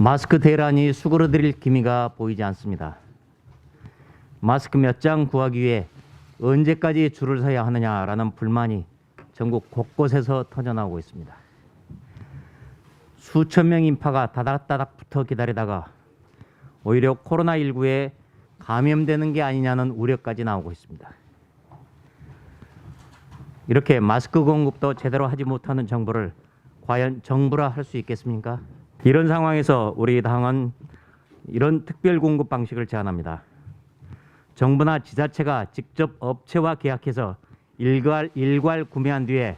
마스크 대란이 수그러들 기미가 보이지 않습니다. 마스크 몇 장 구하기 위해 언제까지 줄을 서야 하느냐라는 불만이 전국 곳곳에서 터져나오고 있습니다. 수천 명 인파가 다닥다닥 붙어 기다리다가 오히려 코로나19에 감염되는 게 아니냐는 우려까지 나오고 있습니다. 이렇게 마스크 공급도 제대로 하지 못하는 정부를 과연 정부라 할 수 있겠습니까? 이런 상황에서 우리 당은 이런 특별 공급 방식을 제안합니다. 정부나 지자체가 직접 업체와 계약해서 일괄 일괄 구매한 뒤에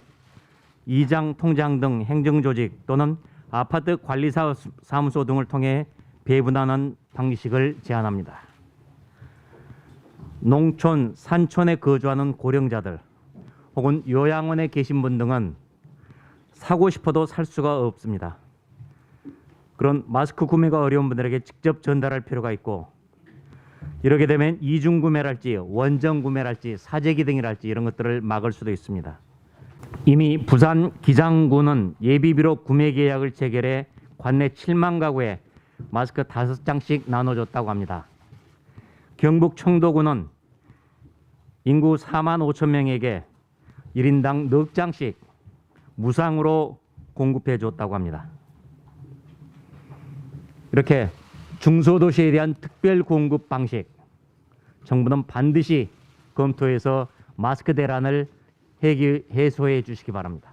이장 통장 등 행정 조직 또는 아파트 관리 사- 사무소 등을 통해 배분하는 방식을 제안합니다. 농촌, 산촌에 거주하는 고령자들 혹은 요양원에 계신 분 등은 사고 싶어도 살 수가 없습니다. 그런 마스크 구매가 어려운 분들에게 직접 전달할 필요가 있고 이렇게 되면 이중 구매랄지 원정 구매랄지 사재기 등이랄지 이런 것들을 막을 수도 있습니다. 이미 부산 기장군은 예비비로 구매 계약을 체결해 관내 7만 가구에 마스크 5장씩 나눠줬다고 합니다. 경북 청도군은 인구 4만 5천 명에게 1인당 넉 장씩 무상으로 공급해 줬다고 합니다. 이렇게 중소도시에 대한 특별 공급 방식 정부는 반드시 검토해서 마스크 대란을 해소해 주시기 바랍니다.